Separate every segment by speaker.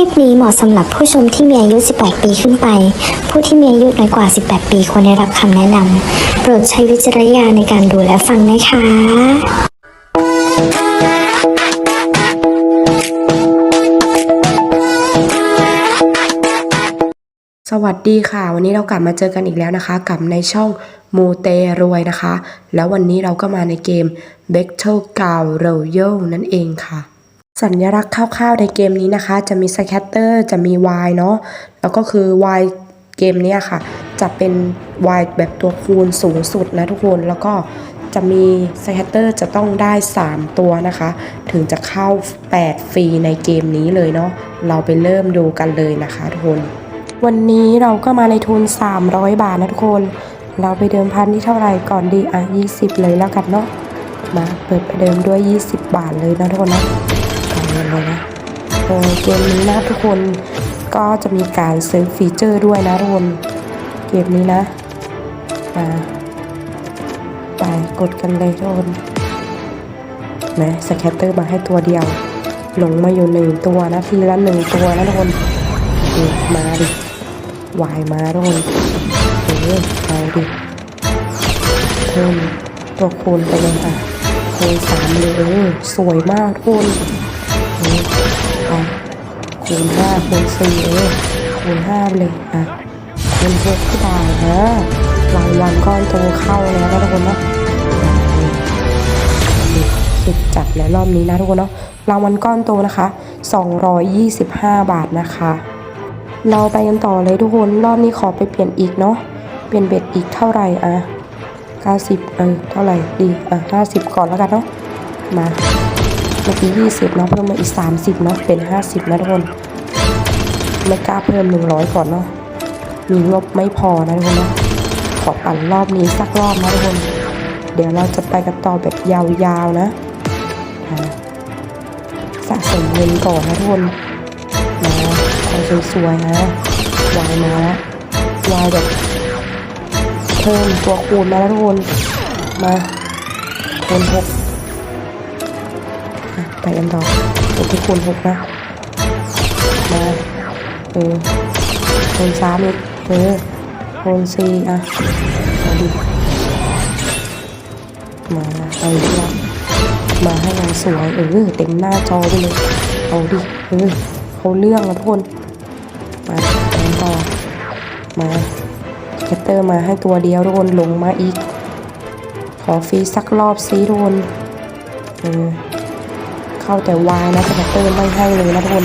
Speaker 1: ลิปนี้เหมาะสำหรับผู้ชมที่มีอายุ 18 ปีขึ้นไป ผู้ที่มีอายุน้อยกว่า 18 ปีควรได้รับคำแนะนำ โปรดใช้วิจารณญาณในการดูและฟังนะคะ
Speaker 2: สวัสดีค่ะ วันนี้เรากลับมาเจอกันอีกแล้วนะคะกับในช่องโมเตรวยนะคะ แล้ววันนี้เราก็มาในเกม b e t t l e g o w Royal นั่นเองค่ะ สัญลักษณ์คร่าวๆในเกมนี้นะคะ จะมีสแคตเตอร์จะมี Y เนาะแล้วก็คือ Y เกมเนี้ยค่ะ จะเป็น Y แบบตัวคูณสูงสุดนะทุกคนแล้วก็จะมีสแคตเตอร์จะต้องได้ 3 ตัวนะคะ ถึงจะเข้า 8 ฟรีในเกมนี้เลยเนาะเราไปเริ่มดูกันเลยนะคะทุกคน วันนี้เราก็มาในทุน 300 บาทนะทุกคน เราไปเดิมพันที่เท่าไหร่ก่อนดีอะ 20 เลยแล้วกันเนาะมาเปิดประเดิมด้วย 20 บาทเลยนะทุกคนนะ นเงินเลยนะโอ้เกมนี้นะทุกคนก็จะมีการซื้อฟีเจอร์ด้วยนะทุกคนเกมนี้นะมาไปกดกันเลยทุกคนนะสแคตเตอร์มาให้ตัวเดียว หลงมาอยู่หนึ่งตัวนะทีละหนึ่งตัวนะทุกคนมาดิวายมาทุกคนเออเอาดิเพิ่มตัวคูณไปเลยค่ะคูณสามเลยสวยมากทุกคน นี่ไปคูณห้าคูณสี่เออคูณห้าเลยอะคูณหกก็ได้ฮะรางวัลก้อนโตเข้าแล้วนะทุกคนเนาะสุดจัดแล้วรอบนี้นะทุกคนเนาะรางวัลก้อนโตนะคะ 225 บาทนะคะ เราไปกันต่อเลยทุกคนรอบนี้ขอไปเปลี่ยนอีกเนาะเปลี่ยนเบ็ดอีกเท่าไหร่อะ90เออเท่าไหร่ดีอะ50 ก่อนแล้วกันเนาะมา มื่อกี้20เนาะเพิ่มมาอีก 30เนาะเป็น 50 นะทุกคน ไม่กล้าเพิ่ม 100 ก่อนเนาะมีงบไม่พอนะทุกคนเนาะขอปั่นรอบนี้สักรอบนะทุกคน เดี๋ยวเราจะไปกันต่อแบบยาวๆนะสะสมเงินก่อนนะทุกคนมาเอาสวยๆนะวายมาวายแบบเพิ่มตัวคูณมาแล้วทุกคนมาคูณหก ไปกันต่อตัวที่คูณหกนะมาเออคูณสามอีกเออคูณสี่อะเอาดิมาเอาอีกแล้วมาให้เราสวยเออเต็มหน้าจอไปเลยเอาดิเออเขาเรื่องนะทุกคนมาแทนต่อมาแคตเตอร์มาให้ตัวเดียวทุกคนลงมาอีก ขอฟรีสักรอบซีทุกคนเออ เข้าแต่วายนะแคตเตอร์ไม่ให้เลยนะทุกคน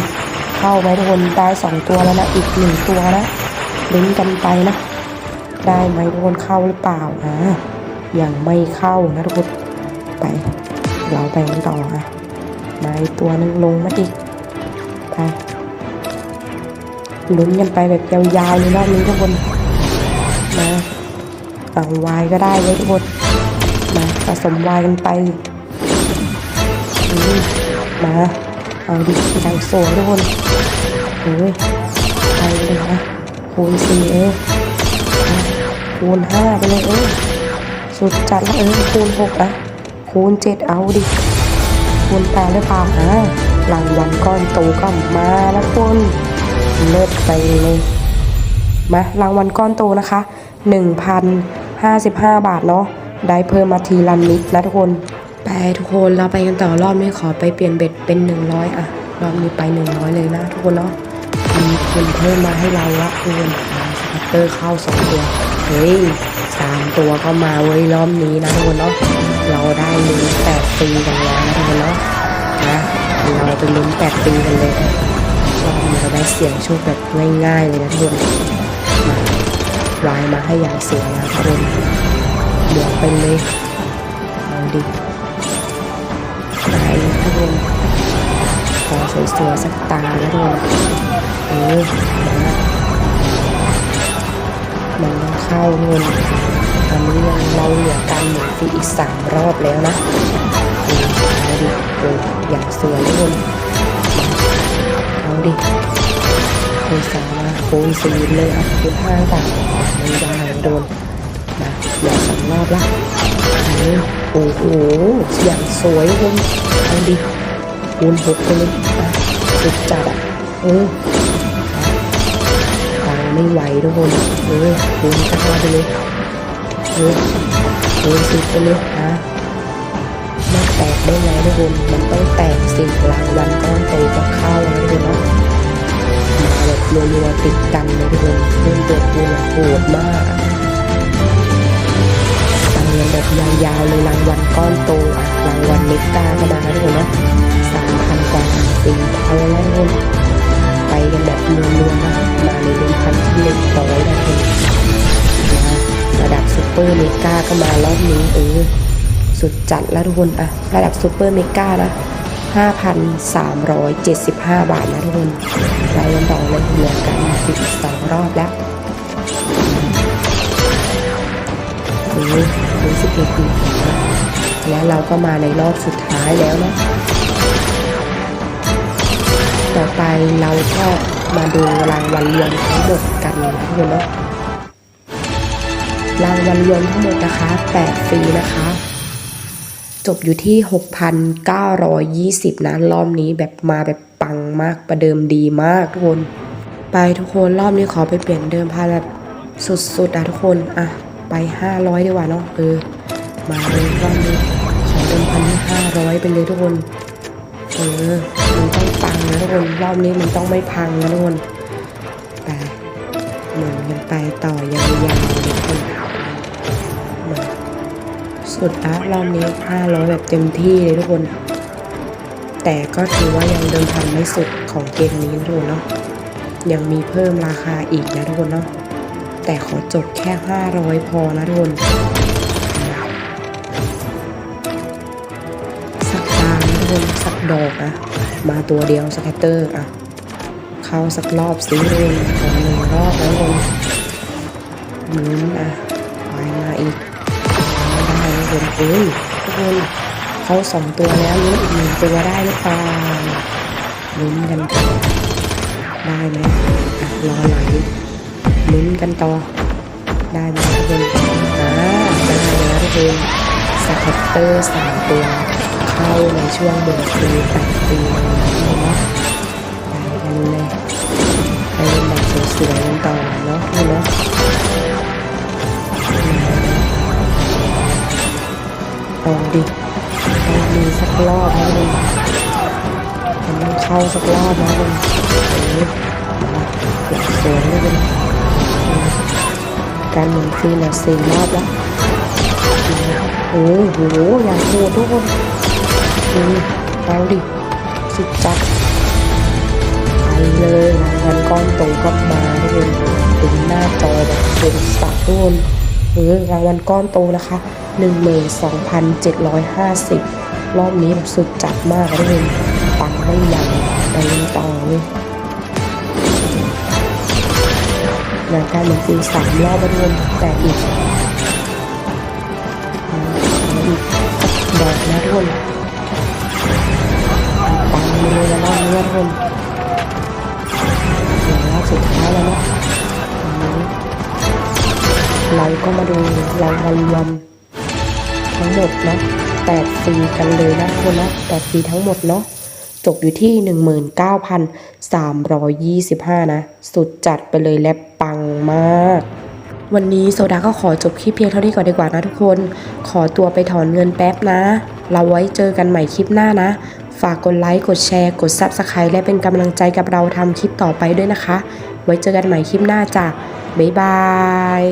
Speaker 2: เข้าไหมทุกคนได้สองตัวแล้วนะอีกหนึ่งตัวนะลุ้นกันไปนะ ได้ไหมทุกคนเข้าหรือเปล่าอะยังไม่เข้านะทุกคนไป เราไปกันต่ออะมาอีกตัวนึงลงมาอีกไปลุ้นกันไปแบบยาวๆเลยรอบนี้ทุกคนมาฝั่งวายก็ได้เลยทุกคนมาผสมวายกันไป มา เอาดิอย่สวยทุกคนเออไปเลยนะคูณสี่เอออะคูณห้าไปเลยเออสุดจัดแล้วเออคูณหกอะคูณเจ็ดเอาดิ คูณแปดหรือเปล่าฮะรางวัลก้อนโตก็มาแล้วคุณเลิศไปเลยมารางวัลก้อนโตนะคะ 1,055 บาทเนาะได้เพิ่มมาทีละนิดนะทุกคน ไปทุกคนเราไปกันต่อรอบนี้ขอไปเปลี่ยนเบ็ดเป็น 100 อะ รอบนี้ไป 100 เลยนะทุกคนเนาะมีคนเพิ่มมาให้เราละทุกคนอ่าสกัตเตอร์เข้าสองตัว เฮ้ยสามตัวก็มาเว้ยรอบนี้นะทุกคนเนาะเราได้ลุ้นแปดปีกันแล้วนะทุกคนเนาะนะเราไปลุ้นแปดปีกันเลยรอบนี้เราได้เสียงโชคแบบง่ายๆเลยนะทุกคนมาวายมาให้อย่างสวยงนะทุกคนเดี๋ยวไปเลยเอาดิ ทุกคนขอสวยๆสักตาแล้วทุกคนเออมันยังเข้าเงินอันนี้ยังเราเหลือการหมุนฟรีอีกสามรอบแล้วนะเอาดิเอออย่างสวยทุกคนเอาดิคูณสามมาคูณสี่เลยอะคูณห้าต่างไม่ได้โดนมาเหลือสองรอบละเออ โอ้โหอย่างสวยทุกคนเอาดิคูณหกไปเลยอะสุดจัดอะเอเออฟังไม่ไหวทุกคนเออคูณก้าไปเลยเออคูณสิบไปเลยนะไม่แตกได้ไงทุกคนมันต้องแตกสิ่งรางวัลก้อนโตก็เข้านะทุกคนเนาะมาแบบรัวๆติดกันเลยทุกคนเล่นตัวคูณอะโหดมาก แบบยาวๆเลยรางวัลก้อนโตอะรางวัลเมกาก็มาทุกคนเนะสามพันกว่าสี่พันแล้วคนไปกันแบบรวมๆนะมาในเดือนพันที่เล็กร้อยนะคนะระดับซูเปอร์เมกาก็มารอบนี้เออสุดจัดแล้วทุกคนอะระดับซูเปอร์เมกานะ5,375 บาทนะทุกคนไล่กันต่อเลยเหลือกัน12รอบแล้วนี่ ถึง11ปีแล้วเราก็มาในรอบสุดท้ายแล้วนะ ต่อไปเราก็มาดูรางวัลรวมทั้งหมดกันนะทุกคนเนาะรางวัลรวมทั้งหมดนะคะ8ฟรีนะคะ จบอยู่ที่ 6,920 นะ รอบนี้แบบมาแบบปังมากประเดิมดีมากทุกคน ไปทุกคนรอบนี้ขอไปเปลี่ยนเดิมพันแบบสุดๆอะทุกคน อะ ไป 500 ดีกว่าเนาะเออ มาเลยรอบนี้ขอเดิมพันที่500ไปเลยทุกคน เออ มันต้องปังนะทุกคน รอบนี้มันต้องไม่พังนะทุกคนไปหมุนกันไปต่อยาวๆเลยทุกคนมาสุดละรอบนี้500แบบเต็มที่เลยทุกคน แต่ก็ถือว่ายังเดินพันไม่สุดของเกมนี้นะทุกคนเนาะยังมีเพิ่มราคาอีกนะทุกคนเนาะ แต่ขอจบแค่ 500 พอนะทุกคนสักตาทุกคนสักดอกอะมาตัวเดียวสแกตเตอร์อะเข้าสักรอบสิทุกคนขอหนึ่งรอบแล้วทุกคนหมุนอะไปมาอีกไม่ได้ทุกคนเอ้ยทุกคนเข้าสองตัวแล้วลุ้นอีกหนึ่งตัวได้หรือเปล่าลุ้นกันได้ไหมอะรอไหล ลุ้นกันต่อ ได้ไหมทุกคนอ่าได้แล้วทุกคนสแกตเตอร์สามตัว เข้าในช่วงเดือนปีแปดปีเลยนะไปกันเลยไปเล่นแบบสวยๆกันต่อเนาะพี่เนาะลองดิลองมีสักรอบนะมึงมันต้องเข้าสักรอบนะมึง การหมุนฟรีนี่ยสี่รอบแล้วโอ้โหอย่างโหดทุกคนอืมเอาดิสุดจัดไปเลยรางวัลก้อนโตก็มาทุกคนถึงหน้าจอแบบเป็นสัตว์ทุกคนเออรางวัลก้อนโตนะคะ12,750 รอบนี้แบบสุดจัดมากทุกคนปังไม่ยั้งไปต่อเลย งานการเหมือนฟิลสามรอบแล้วนแต่อีกอีกดอกนะทุกคนปังเลยนะรอบนี้ทุกคนเหลือรอบสุดท้ายแล้วนะเราก็มาดูรางวัลรวมทั้งหมดนะแปดฟรีกันเลยนะทุกคนนะแปดฟรีทั้งหมดเนาะ จบอยู่ที่ 19,325 นะ สุดจัดไปเลยและปังมาก วันนี้โซดาก็ขอจบคลิปเพียงเท่านี้ก่อนดีกว่านะทุกคน ขอตัวไปถอนเงินแป๊บนะ เราไว้เจอกันใหม่คลิปหน้านะ ฝากกดไลค์ กดแชร์ กด Subscribe และเป็นกำลังใจกับเราทำคลิปต่อไปด้วยนะคะ ไว้เจอกันใหม่คลิปหน้าจ้ะบ๊ายบาย